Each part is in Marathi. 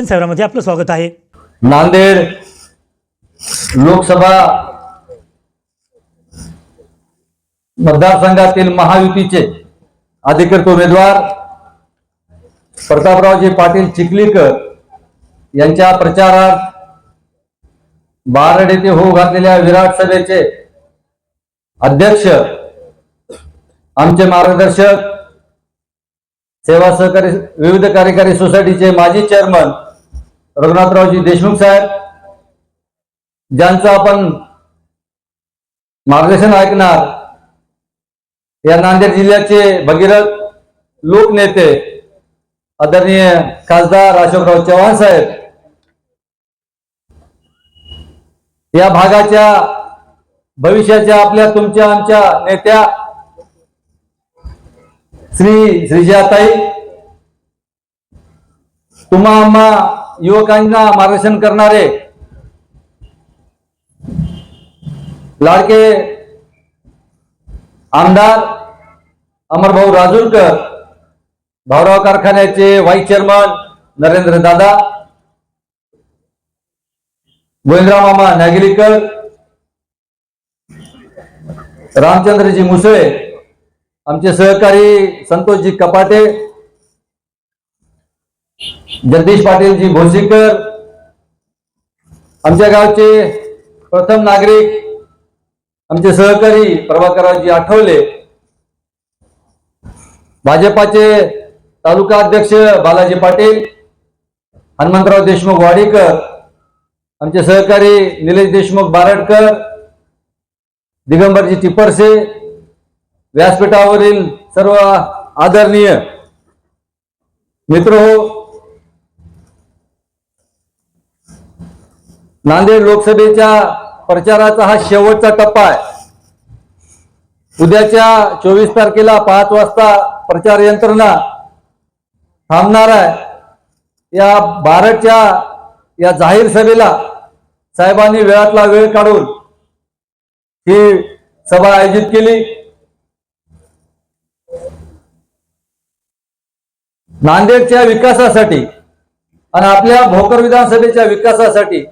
जनसेवामध्ये आपलं स्वागत आहे. नांदेड लोकसभा मतदारसंघातील महायुतीचे अधिकृत उमेदवार प्रतापरावजी पाटील चिखलीकर यांच्या प्रचारात बारड येथे होऊ घातलेल्या विराट सभेचे अध्यक्ष आमचे मार्गदर्शक सेवा सहकारी विविध कार्यकारी सोसायटीचे माजी चेअरमन रघुनाथरावजी देशमुख साहेब ज्यांचं आपण मार्गदर्शन ऐकणार या नांदेड जिल्ह्याचे भगीरथ लोकनेते आदरणीय खासदार अशोकराव चव्हाण साहेब या भागाच्या भविष्याच्या आपल्या तुमच्या आमच्या नेत्या श्री श्रीजाताई तुम्हा आम्हा युवकांना मार्गदर्शन करणारे लाडके आमदार अमरभाऊ राजूरकर भाऊराव कारखान्याचे व्हाईस चेअरमन नरेंद्र दादा गोविंदराव मामा नागिलीकर रामचंद्रजी मुसळे आमचे सहकारी संतोषजी कपाटे जगदीश पाटीलजी भोसीकर आमच्या गावचे प्रथम नागरिक आमचे सहकारी प्रभाकरजी आठवले भाजपाचे तालुका अध्यक्ष बालाजी पाटील हनुमंतराव देशमुख वाडीकर आमचे सहकारी निलेश देशमुख बारडकर दिगंबरजी टिपरसे व्यासपीठावरील सर्व आदरणीय मित्र हो नांदेड लोकसभेच्या प्रचाराचा हा शेवटचा टप्पा आहे. उद्याच्या चोवीस तारखेला पाच वाजता प्रचार यंत्रणा थांबणार आहे. या भारतच्या या जाहीर सभेला साहेबांनी वेळातला वेळ काढून ही सभा आयोजित केली. नांदेडच्या विकासासाठी आणि आपल्या भोकर विधानसभेच्या विकासासाठी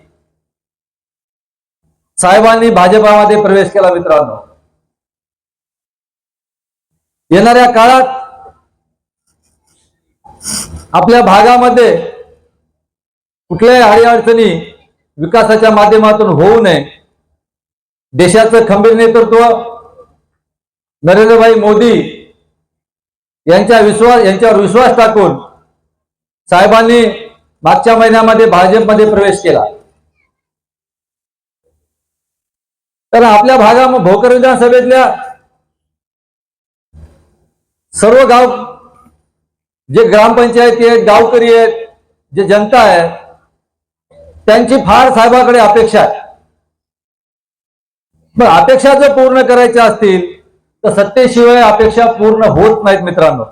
साहेबांनी भाजपामध्ये प्रवेश केला मित्रांनो. येणाऱ्या काळात आपल्या भागामध्ये कुठल्याही अडीअडचणी विकासाच्या माध्यमातून होऊ नये. देशाचं खंबीर नेतृत्व नरेंद्रभाई मोदी यांच्या विश्वास यांच्यावर विश्वास टाकून साहेबांनी मागच्या महिन्यामध्ये भाजपमध्ये प्रवेश केला. तर आपल्या भागामध्ये भोकर विधानसभेतल्या सर्व गाव जे ग्रामपंचायती आहेत गावकरी आहेत जे जनता आहे त्यांची फार साहेबाकडे अपेक्षा आहे. मग अपेक्षा जर पूर्ण करायच्या असतील तर सत्तेशिवाय अपेक्षा पूर्ण होत नाहीत मित्रांनो.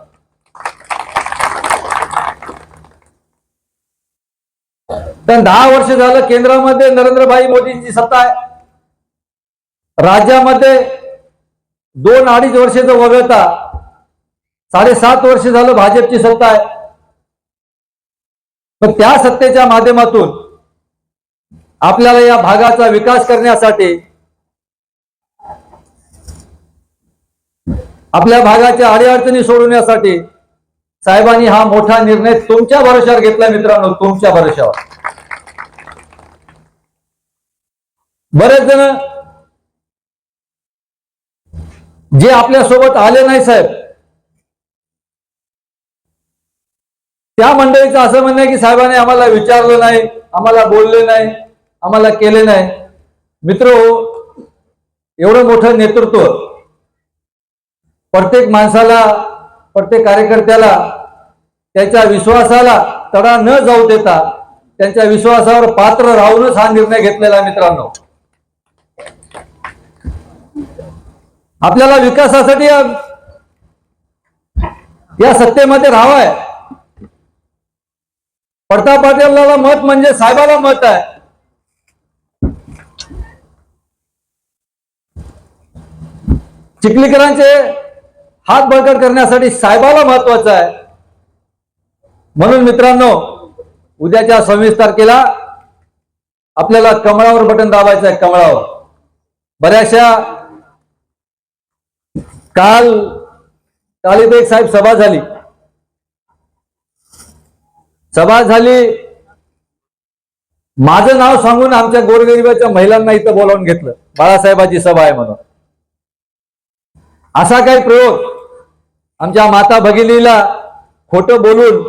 तर दहा वर्ष झालं केंद्रामध्ये नरेंद्रभाई मोदींची सत्ता आहे. राज्यामध्ये दोन अडीच वर्षाचं वगळता साडेसात वर्ष झालं भाजपची सत्ता आहे. पण त्या सत्तेच्या माध्यमातून आपल्याला या भागाचा विकास करण्यासाठी आपल्या भागाच्या अडीअडचणी सोडवण्यासाठी साहेबांनी हा मोठा निर्णय तुमच्या भरोश्यावर घेतला मित्रांनो तुमच्या भरोश्यावर. बरेच जण जे आपल्यासोबत आले नाही साहेब. त्या मंडळीचं असं म्हणणं आहे की साहेबांनी आम्हाला विचारलं नाही आम्हाला बोलले नाही आम्हाला केले नाही. मित्र हो, एवढं मोठं नेतृत्व प्रत्येक माणसाला प्रत्येक कार्यकर्त्याला त्याच्या विश्वासाला तडा न जाऊ देता त्यांच्या विश्वासावर पात्र राहूनच हा निर्णय घेतलेला मित्रांनो. आपल्याला विकासासाठी या- सत्तेमध्ये राहावंय प्रताप पाटीलला मत म्हणजे साहेबाला मत आहे. चिखलीकरांचे हात बळकट करण्यासाठी साहेबाला महत्वाचं आहे. म्हणून मित्रांनो उद्याच्या सव्वीस तारखेला आपल्याला कमळावर बटन दाबायचं आहे कमळावर. बऱ्याचशा काल काल इथे एक साहेब सभा झाली. सभा झाली. माझं नाव सांगून आमच्या गोरगरिबाच्या महिलांना इथं बोलावून घेतलं. बाळासाहेबाची सभा आहे म्हणून. असा काही प्रयोग आमच्या माता भगिनीला खोटं बोलून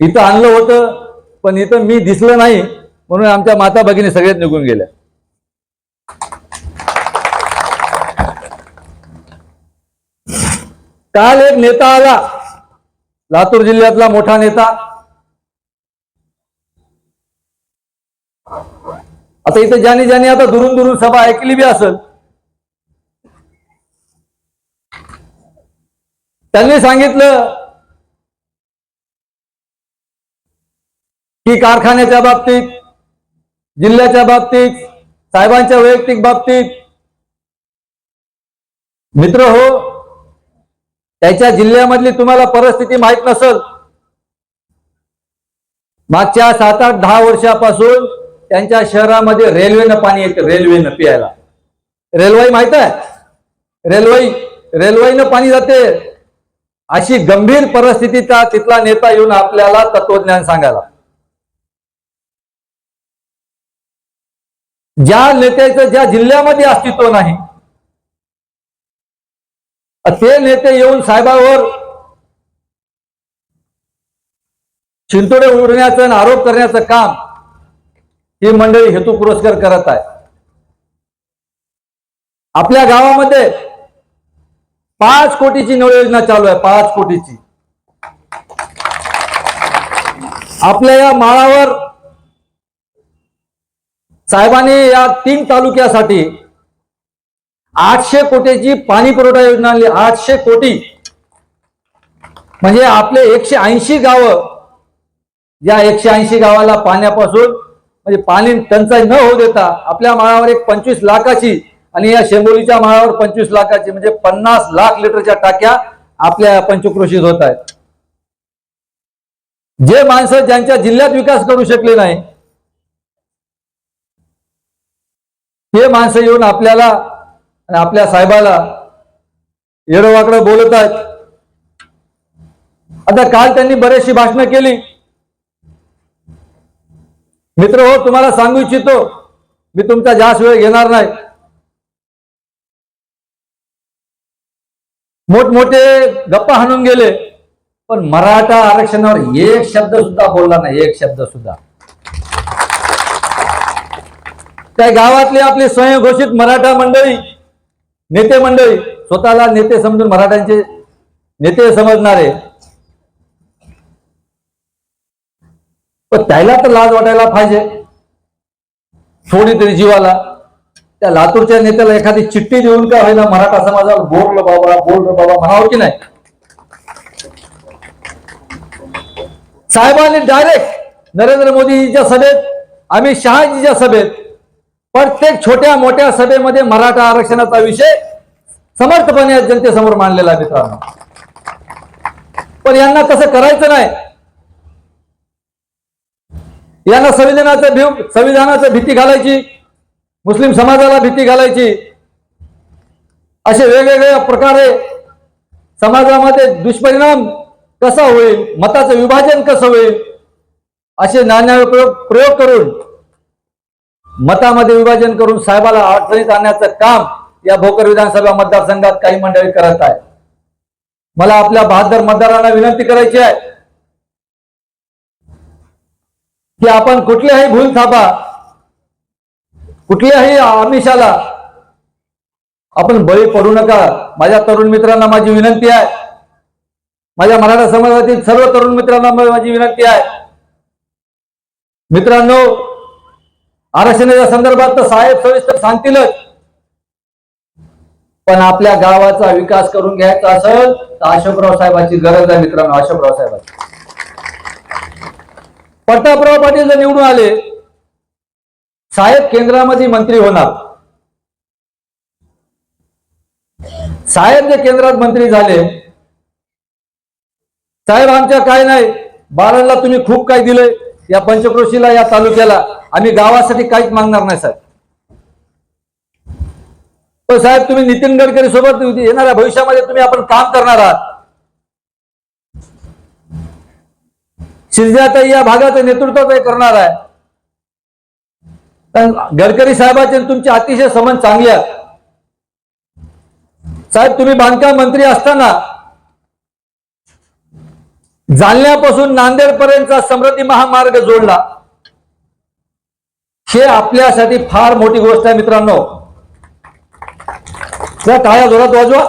इथं आणलं होतं पण इथं मी दिसलं नाही म्हणून आमच्या माता भगिनी सगळ्यात निघून गेल्या. काल एक नेता आला लातूर जिल्ह्यातला मोठा नेता. आता इथे ज्याने ज्याने आता दुरून दुरून सभा ऐकली बी असेल त्यांनी सांगितलं की कारखान्याच्या बाबतीत जिल्ह्याच्या बाबतीत साहेबांच्या वैयक्तिक बाबतीत मित्र हो त्याच्या जिल्ह्यामधली तुम्हाला परिस्थिती माहीत नसल. मागच्या सात आठ दहा वर्षापासून त्यांच्या शहरामध्ये रेल्वेनं पाणी येते रेल्वेनं पियायला. रेल्वे माहीत आहे? रेल्वे रेल्वेनं पाणी जाते. अशी गंभीर परिस्थितीचा तिथला नेता येऊन आपल्याला तत्वज्ञान सांगायला. ज्या नेत्याचं ज्या जिल्ह्यामध्ये अस्तित्व नाही ते नेते येऊन साहेबावर चिंतोडे उडण्याचं आणि आरोप करण्याचं काम ही मंडळी हेतू पुरस्कार करत आहे. आपल्या गावामध्ये पाच कोटीची नळ योजना चालू आहे पाच कोटीची. आपल्या या माळावर साहेबांनी या तीन तालुक्यासाठी आठशे कोटीची पाणी पुरवठा योजना आणली. आठशे कोटी. म्हणजे आपले एकशे ऐंशी गावं या एकशे ऐंशी गावाला पाण्यापासून म्हणजे पाणी टंचाई न होऊ देता आपल्या माळावर एक पंचवीस लाखाची आणि या शेंबोलीच्या माळावर पंचवीस लाखाची म्हणजे पन्नास लाख लिटरच्या टाक्या आपल्या पंचक्रोशीत होत आहेत. जे माणसं ज्यांच्या जिल्ह्यात विकास करू शकले नाही ते माणसं येऊन आपल्याला आणि आपल्या साहेबाला येडोवाकडं बोलत आहेत. आता काल त्यांनी बरेचशी भाषणं केली. मित्र हो तुम्हाला सांगू इच्छितो मी तुमचा जास्त वेळ घेणार नाही. मोठमोठे गप्पा हाणून गेले पण मराठा आरक्षणावर एक शब्द सुद्धा बोलला नाही एक शब्द सुद्धा. त्या गावातली आपली स्वयंघोषित मराठा मंडळी नेते मंडळी स्वतःला नेते समजून मराठ्यांचे नेते समजणारे. पण त्याला तर लाज वाटायला पाहिजे. थोडी तरी जीवाला. त्या लातूरच्या नेत्याला एखादी चिठ्ठी देऊन का व्हायला मराठा समाजाला बोललं बाबा बोललं बाबा म्हणावं की नाही? साहेबांनी डायरेक्ट नरेंद्र मोदीजीच्या सभेत अमित शहाजीच्या सभेत प्रत्येक छोट्या मोठ्या सभेमध्ये मराठा आरक्षणाचा विषय समर्थपणे जनतेसमोर मांडलेला मित्रांनो. पण यांना तसं करायचं नाही. यांना संविधानाचं भी संविधानाचं भीती घालायची मुस्लिम समाजाला भीती घालायची असे वेगवेगळ्या प्रकारे समाजामध्ये दुष्परिणाम कसा होईल मताचं विभाजन कसं होईल असे नाण्या प्रयोग करून मतामध्ये विभाजन करून साहेबाला अडचणीत आणण्याचं काम या भोकर विधानसभा मतदारसंघात काही मंडळी करत आहे मला आपल्या बहादर मतदारांना विनंती करायची आहे की आपण कुठल्याही भूल थापा कुठल्याही आमिषाला आपण बळी पडू नका. माझ्या तरुण मित्रांना माझी विनंती आहे. माझ्या मराठा समाजातील सर्व तरुण मित्रांना माझी विनंती आहे. मित्रांनो आरक्षणाच्या संदर्भात तर साहेब सविस्तर सांगतीलच. पण आपल्या गावाचा विकास करून घ्यायचा असेल तर अशोकराव साहेबांची गरज आहे मित्रांनो अशोकराव साहेबांची. प्रतापराव पाटील जर निवडून आले साहेब केंद्रामध्ये मंत्री होणार. साहेब जे केंद्रात मंत्री झाले साहेब आमच्या काय नाही बाळाला तुम्ही खूप काही दिलंय या पंचक्रोशीला या तालुक्याला. आम्ही गावासाठी काहीच मागणार नाही साहेब. पण साहेब तुम्ही नितीन गडकरी सोबत येणाऱ्या भविष्यामध्ये तुम्ही आपण काम करणार आहात. शिरजाताई या भागाचं नेतृत्व ते करणार आहे. पण गडकरी साहेबांचे तुमचे अतिशय संबंध चांगले आहेत. साहेब तुम्ही बांधकाम मंत्री असताना जालन्यापासून नांदेडपर्यंतचा समृद्धी महामार्ग जोडला. हे आपल्यासाठी फार मोठी गोष्ट आहे मित्रांनो. त्या टाळ्या जोरात वाजवा.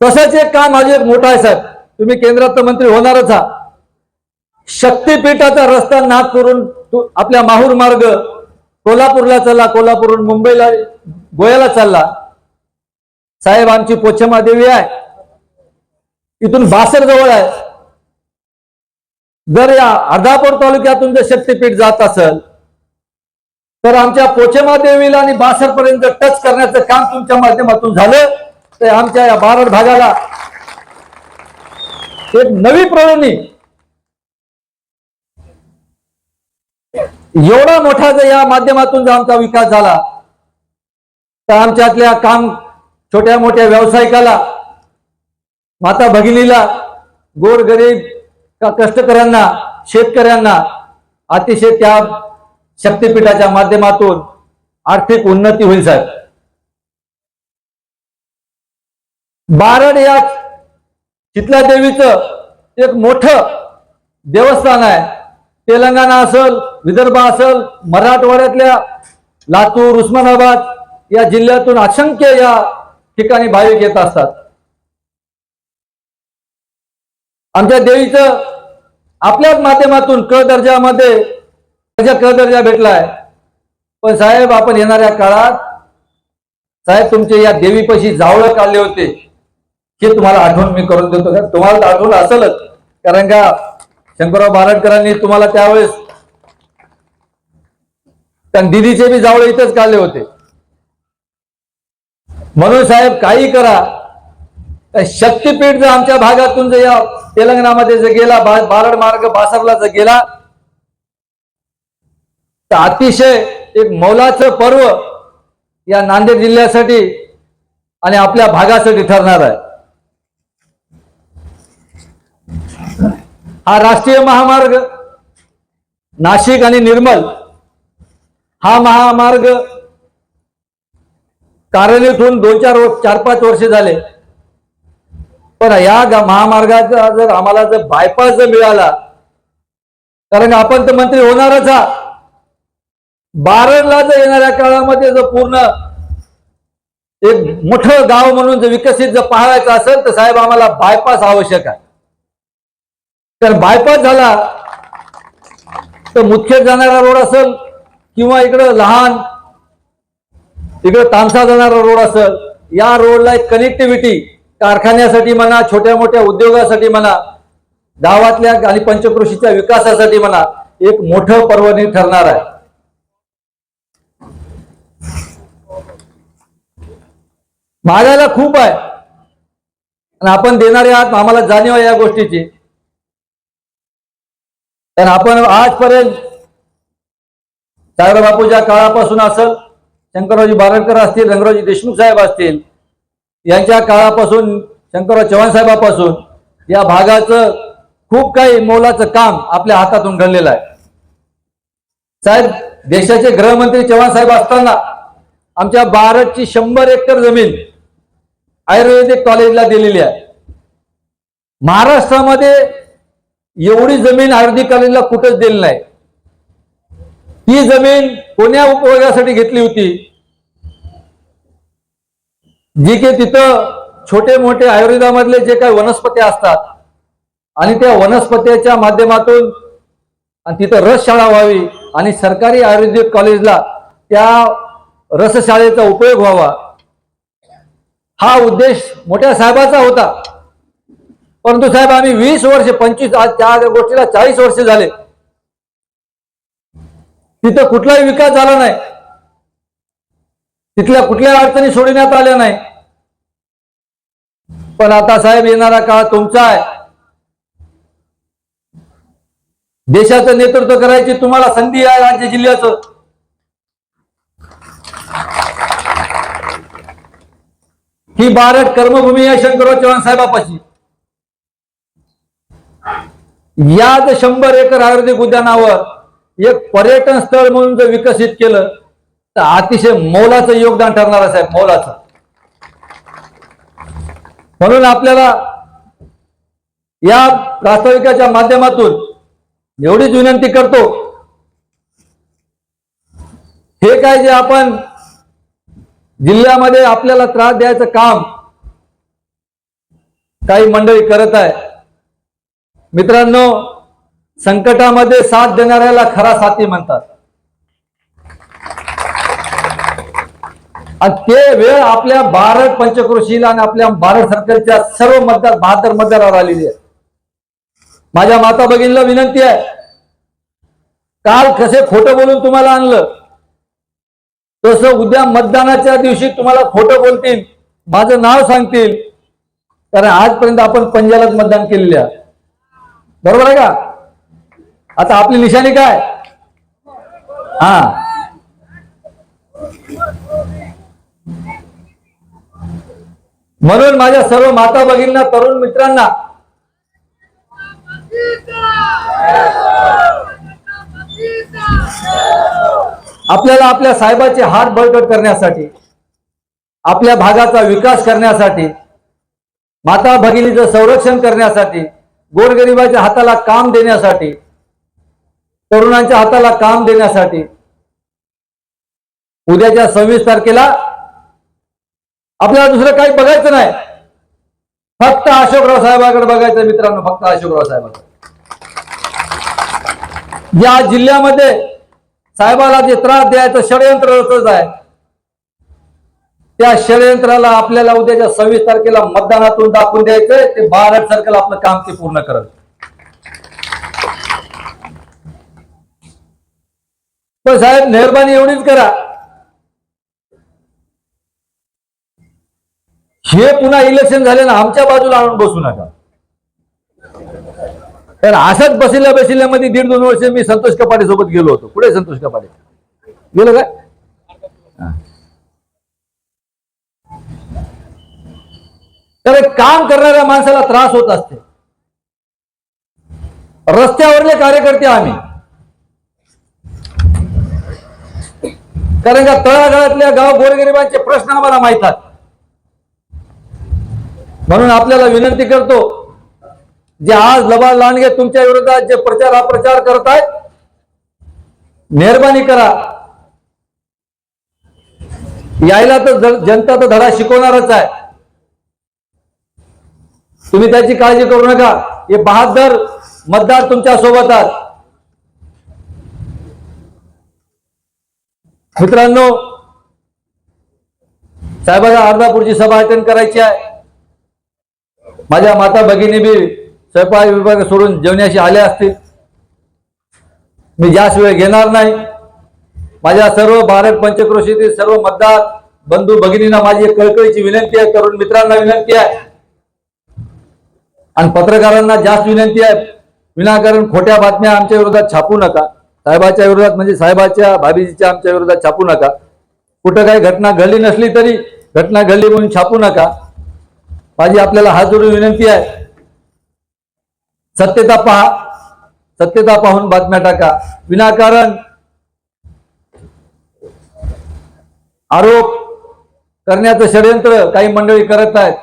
तसंच एक काम माझी एक मोठं आहे साहेब. तुम्ही केंद्रात मंत्री होणारच आहात. शक्तीपीठाचा रस्ता नाग करून आपल्या माहूर मार्ग कोल्हापूरला चालला कोल्हापूरहून मुंबईला गोव्याला चालला. साहेब आमची पोचमा देवी आहे. इथून बासर जवळ आहे. जर या अर्धापूर तालुक्यातून जर शक्तीपीठ जात असेल तर आमच्या पोचेमा देवीला आणि बासर पर्यंत टच करण्याचं काम तुमच्या माध्यमातून झालं. तर आमच्या या बारड भागाला एक नवी प्रवणी एवढा मोठा जर या माध्यमातून जर आमचा विकास झाला तर आमच्यातल्या काम छोट्या मोठ्या व्यावसायिकाला माता भगिनीला गोर गरीब कष्टकऱ्यांना शेतकऱ्यांना अतिशय त्या शक्तीपीठाच्या माध्यमातून आर्थिक उन्नती होईल साहेब. बारड या चितल्या देवीचं एक मोठं देवस्थान आहे. तेलंगणा असल विदर्भ असल मराठवाड्यातल्या लातूर उस्मानाबाद या जिल्ह्यातून असंख्य या ठिकाणी भाविक येत असतात. आमच्या देवीचं आपल्याच माध्यमातून क दर्जामध्ये त्याच्या क दर्जा भेटलाय. पण साहेब आपण येणाऱ्या काळात साहेब तुमचे या देवीपाशी जावळं काढले होते. हे तुम्हाला आठवण मी करून देतो. का तुम्हाला आठवण असेलच. कारण का शंकरराव बारडकरांनी तुम्हाला त्यावेळेस दिदीचे बी जावळे इथंच काढले होते. म्हणून साहेब काही करा. त्या शक्तीपीठ जर आमच्या भागातून जर या तेलंगणामध्ये जर गेला बारड मार्ग बासरला जर गेला तर अतिशय एक मौलाचं पर्व या नांदेड जिल्ह्यासाठी आणि आपल्या भागासाठी ठरणार आहे. हा राष्ट्रीय महामार्ग नाशिक आणि निर्मल हा महामार्ग कार्यान्वित दोन चार चार पाच वर्षे झाले. पण या महामार्गाचा जर आम्हाला जर बायपास जर मिळाला कारण आपण तर मंत्री होणारच हा. बारणला जर येणाऱ्या काळामध्ये जर पूर्ण एक मोठं गाव म्हणून जर विकसित जर पाहायचं असेल तर साहेब आम्हाला बायपास आवश्यक आहे. तर बायपास झाला तर मुख्य जाणारा रोड असेल किंवा इकडं लहान इकडं तामसा जाणारा रोड असेल या रोडला एक कनेक्टिव्हिटी कारखान्यासाठी म्हणा छोट्या मोठ्या उद्योगासाठी म्हणा गावातल्या आणि पंचकृषीच्या विकासासाठी म्हणा एक मोठं पर्वणी ठरणार आहे. मागायला खूप आहे. आणि आपण देणारे आहात आम्हाला जाणीव आहे या गोष्टीची. कारण आपण आजपर्यंत साहेब बापूच्या काळापासून असेल शंकररावजी बारडकर असतील रंगरावजी देशमुख साहेब असतील यांच्या काळापासून शंकरराव चव्हाण साहेबापासून या भागाचं खूप काही मोलाचं काम आपल्या हातातून घडलेलं आहे. साहेब देशाचे गृहमंत्री चव्हाण साहेब असताना आमच्या भारतची शंभर एकर जमीन आयुर्वेदिक कॉलेजला दिलेली आहे. महाराष्ट्रामध्ये एवढी जमीन आयुर्वेदिक कॉलेजला कुठंच दिली नाही. ती जमीन कोण्या उपयोगासाठी घेतली होती? जी की तिथं छोटे मोठे आयुर्वेदामधले जे काही वनस्पती असतात आणि त्या वनस्पतीच्या माध्यमातून आणि तिथं रसशाळा व्हावी आणि सरकारी आयुर्वेदिक कॉलेजला त्या रसशाळेचा उपयोग व्हावा हा उद्देश मोठ्या साहेबाचा होता. परंतु साहेब आम्ही वीस वर्ष पंचवीस आज त्या गोष्टीला चाळीस वर्ष झाले. तिथं कुठलाही विकास झाला नाही. तिथल्या कुठल्या अडचणी सोडण्यात आल्या नाही. पण आता साहेब येणारा काळ तुमचा आहे. देशाचं नेतृत्व करायची तुम्हाला संधी आहे राज्य जिल्ह्याचं. ही भारत कर्मभूमी आहे शंकरराव चव्हाण साहेबापाशी. याच शंभर एकर आयुर्वेदिक उद्यानावर एक पर्यटन स्थळ म्हणून जर विकसित केलं तर अतिशय मोलाचं योगदान ठरणार आहे साहेब मोलाचं. म्हणून आपल्याला या प्रास्ताविकाच्या माध्यमातून एवढीच विनंती करतो. हे काय जे आपण जिल्ह्यामध्ये आपल्याला त्रास द्यायचं काम काही मंडळी करत आहे. मित्रांनो संकटामध्ये साथ देणाऱ्याला खरा साथी म्हणतात. आणि ते वेळ आपल्या भारत पंचक्रोशीला आणि आपल्या भारत सरकारच्या सर्व मतदार बहात्तर मतदारावर आलेली आहे. माझ्या माता भगिनीला विनंती आहे. काल कसे खोटं बोलून तुम्हाला आणलं तसं उद्या मतदानाच्या दिवशी तुम्हाला खोटं बोलतील माझं नाव सांगतील. कारण आजपर्यंत आपण पंजालाच मतदान केलेले आहे. बरोबर आहे का? आता आपली निशाणी काय? हा. म्हणून माझ्या सर्व माता भगिनींना तरुण मित्रांना आपल्याला आपल्या साहेबाचे हात बळकट करण्यासाठी आपल्या भागाचा विकास करण्यासाठी माता भगिनीचं संरक्षण करण्यासाठी गोरगरिबाच्या हाताला काम देण्यासाठी तरुणांच्या हाताला काम देण्यासाठी उद्याच्या सव्वीस तारखेला आपल्याला दुसरं काही बघायचं नाही. फक्त अशोकराव साहेबाकडे बघायचं मित्रांनो फक्त अशोकराव साहेबांकडे. या जिल्ह्यामध्ये साहेबाला जे त्रास द्यायचं षडयंत्र रचत आहे. त्या षडयंत्राला आपल्याला उद्याच्या सव्वीस तारखेला मतदानातून दाखवून द्यायचंय ते भारत सरकार आपलं काम ते पूर्ण करत पण साहेब मेहरबानी एवढीच करा. हे पुन्हा इलेक्शन झाले ना आमच्या बाजूला आणून बसू नका. तर असंच बसल्या बसल्यामध्ये दीड दोन वर्ष मी संतोष कपाटे सोबत गेलो होतो. पुढे संतोष कपाटे गेलो काय तर काम करणाऱ्या माणसाला त्रास होत असते. रस्त्यावरले कार्यकर्ते आम्ही. कारण का तळागाळातल्या गाव गोरगरिबांचे प्रश्न आम्हाला माहितात म्हणून आपल्याला विनंती करतो जे आज लबाड लांडगे तुमच्या विरोधात जे प्रचार अप्रचार करत आहेत मेहरबानी करा. यायला तर जनता तर धडा शिकवणारच आहे. तुम्ही त्याची काळजी करू नका. हे बहादर मतदार तुमच्यासोबत आहेत. मित्रांनो साहेबांना अर्धापूरची सभा अटेंड करायची आहे. माझ्या माता भगिनी बी स्वयंपाक विभाग सोडून जेवण्याशी आल्या असतील. मी जास्त वेळ घेणार नाही. माझ्या सर्व भारत पंचक्रोशीतील सर्व मतदार बंधू भगिनींना माझी कळकळीची विनंती आहे तरुण मित्रांना विनंती आहे. आणि पत्रकारांना जास्त विनंती आहे विनाकारण खोट्या बातम्या आमच्या विरोधात छापू नका. साहेबाच्या विरोधात म्हणजे साहेबाच्या भाभीजीच्या आमच्या विरोधात छापू नका. कुठं काही घटना घडली नसली तरी घटना घडली म्हणून छापू नका. माझी आपल्याला हात जोडून विनंती आहे. सत्यता पहा. सत्यता पाहून बातम्या टाका. विनाकारण आरोप करण्याचं षडयंत्र काही मंडळी करत आहेत.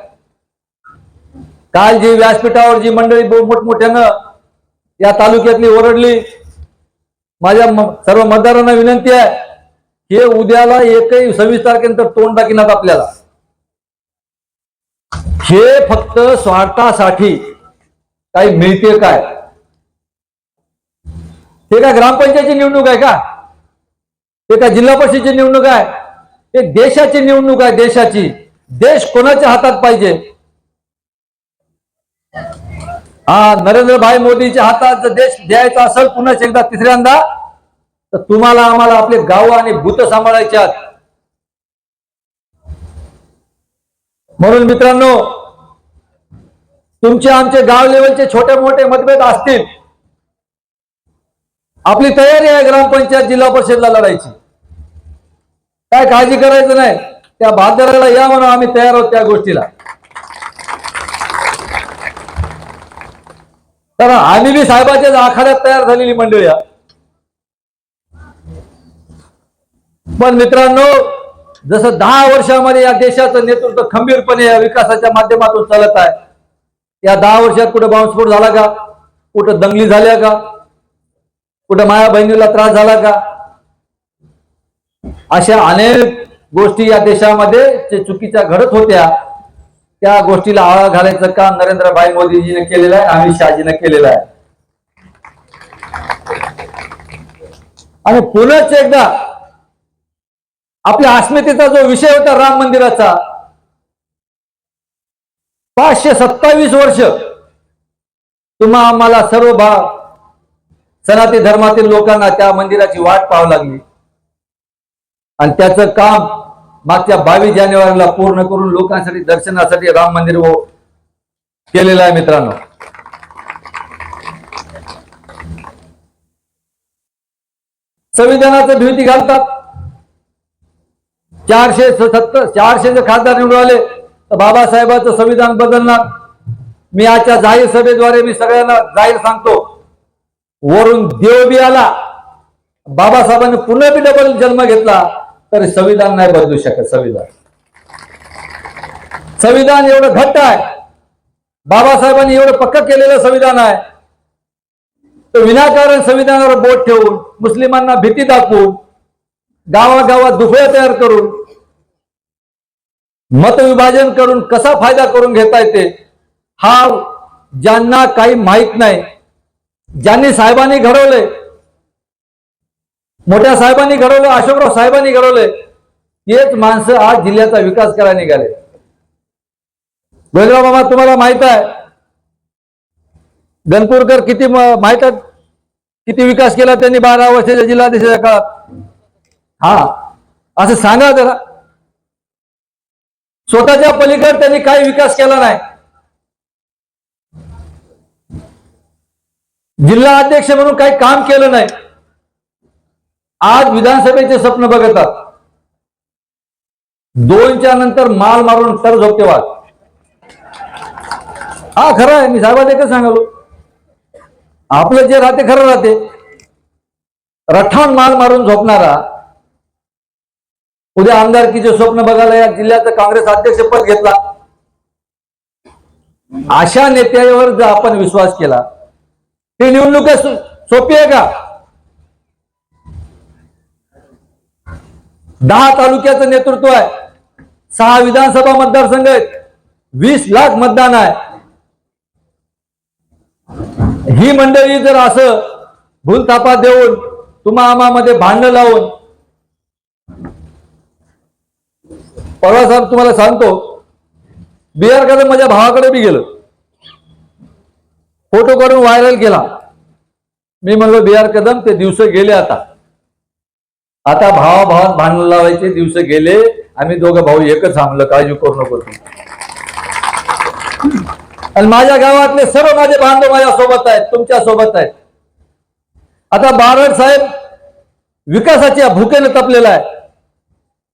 काल जी व्यासपीठावर जी मंडळी मोठमोठ्यानं या तालुक्यातली ओरडली माझ्या सर्व मतदारांना विनंती आहे हे उद्याला एकही सव्वीस तारखेनंतर तोंड दाखिनात आपल्याला. हे फक्त स्वार्थासाठी काही मिळते काय? ते काय ग्रामपंचायतची निवडणूक आहे का? ते काय जिल्हा परिषदेची निवडणूक आहे? ते देशाची निवडणूक आहे देशाची. देश कोणाच्या हातात पाहिजे? हा नरेंद्रभाई मोदीच्या हातात जर देश द्यायचा असेल पुन्हा एकदा तिसऱ्यांदा तर तुम्हाला आम्हाला आपले गाव आणि भूत सांभाळायच्यात आहेत म्हणून मित्रांनो तुमचे आमचे गाव लेवलचे छोटे मोठे मतभेद असतील. आपली तयारी आहे ग्रामपंचायत जिल्हा परिषदला लढायची. काय काळजी करायचं नाही त्या भागदाराला या म्हणून आम्ही तयार आहोत त्या गोष्टीला. तर आम्ही बी साहेबाच्या आखाड्यात तयार झालेली मंडळी पण मित्रांनो जसं दहा वर्षामध्ये या देशाचं नेतृत्व खंबीरपणे या विकासाच्या माध्यमातून चालत आहे या दहा वर्षात कुठं बॉम्बस्फोट झाला का? कुठं दंगली झाल्या का? कुठं माया बहिणीला त्रास झाला का? अशा अनेक गोष्टी या देशामध्ये जे चुकीच्या घडत होत्या त्या गोष्टीला आळा घालायचं काम नरेंद्रभाई मोदीजीने केलेलं आहे अमित शहाजीने केलेलं आहे. आणि पुनच एकदा आपल्या अस्मितेचा जो विषय होता राम मंदिराचा पाचशे सत्तावीस वर्ष तुम्हा आम्हाला सर्व भाग सनाती धर्मातील लोकांना त्या मंदिराची वाट पाहावी लागली. आणि त्याचं काम मागच्या बावीस जानेवारीला पूर्ण करून लोकांसाठी दर्शनासाठी राम मंदिर हो केलेलं आहे मित्रांनो. संविधानाचं भीती घालतात. चारशे सत्तर चारशे जर खासदार निवडून आले तर बाबासाहेबांचं संविधान बदलणार. मी आजच्या जाहीर सभेद्वारे मी सगळ्यांना जाहीर सांगतो वरून देव बी आला बाबासाहेबांनी पुन्हा बी डबल जन्म घेतला तरी संविधान नाही बदलू शकत संविधान. संविधान एवढं घट्ट आहे. बाबासाहेबांनी एवढं पक्क केलेलं संविधान आहे. तर विनाकारण संविधानावर बोट ठेवून मुस्लिमांना भीती दाखवून गावागावात दुफळ्या तयार करून मतविभाजन करून कसा फायदा करून घेता येते हा ज्यांना काही माहीत नाही ज्यांनी साहेबांनी घडवले मोठ्या साहेबांनी घडवलं अशोकराव साहेबांनी घडवले हेच माणसं आज जिल्ह्याचा विकास करायला निघाले. गोलराव मामा तुम्हाला माहीत आहे गणपूरकर किती माहीत किती विकास केला त्यांनी बारा वर्षाच्या जिल्हाधीशाच्या काळात? हा. असं सांगा जरा. स्वतःच्या पलीकडे त्यांनी काही विकास केला नाही. जिल्हा अध्यक्ष म्हणून काही काम केलं नाही. आज विधानसभेचे स्वप्न बघतात. दोनच्या नंतर माल मारून तर झोपते वाद हा खरं आहे. मी साहेबात एकच सांगालो. आपलं जे राहते खरं राहते. रठाण माल मारून झोपणारा उद्या आमदारकीचे स्वप्न बघायला या जिल्ह्याचा काँग्रेस अध्यक्षपद घेतला. अशा नेत्यावर जर आपण विश्वास केला ही निवडणूक सोपी आहे का? दहा तालुक्याचं नेतृत्व आहे. सहा विधानसभा मतदारसंघ आहेत. वीस लाख मतदान आहे. ही मंडळी जर असं भूलथापा देऊन तुम्हा आमामध्ये भांडण लावून परवा साहेब तुम्हाला सांगतो बिहारकडे कदम माझ्या भावाकडे बी गेलो. फोटो काढून व्हायरल केला. मी म्हणलो बिहार कदम ते दिवस गेले आता. आता भावा भावात भांडण लावायचे दिवस गेले आम्ही दोघं भाऊ एकच थांबलं काळजी करू नको तू. आणि माझ्या गावातले सर्व माझे बांधव माझ्या सोबत आहेत तुमच्यासोबत आहेत. आता बारड साहेब विकासाच्या भूकेने तपलेला आहे.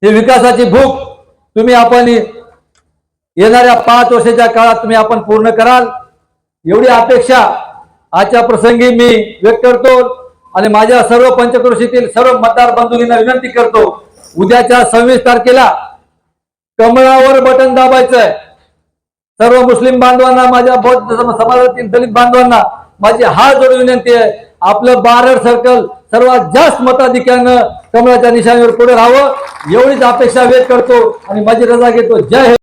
हे विकासाची भूक तुम्ही आपण येणाऱ्या पाच वर्षाच्या काळात तुम्ही आपण पूर्ण कराल. एवढी अपेक्षा आजच्या प्रसंगी मी व्यक्त करतो आणि माझ्या सर्व पंचक्रोशीतील सर्व मतदार बंधूंना विनंती करतो उद्याच्या सव्वीस तारखेला कमळावर बटन दाबायचंय. सर्व मुस्लिम बांधवांना माझ्या बौद्ध समाजातील दलित बांधवांना माझी हात जोडून विनंती आहे. आपलं बारड सर्कल सर्वात जास्त मताधिक्यानं कमळाच्या निशाणीवर पुढे राहावं एवढीच अपेक्षा व्यक्त करतो आणि माझी रजा घेतो. जय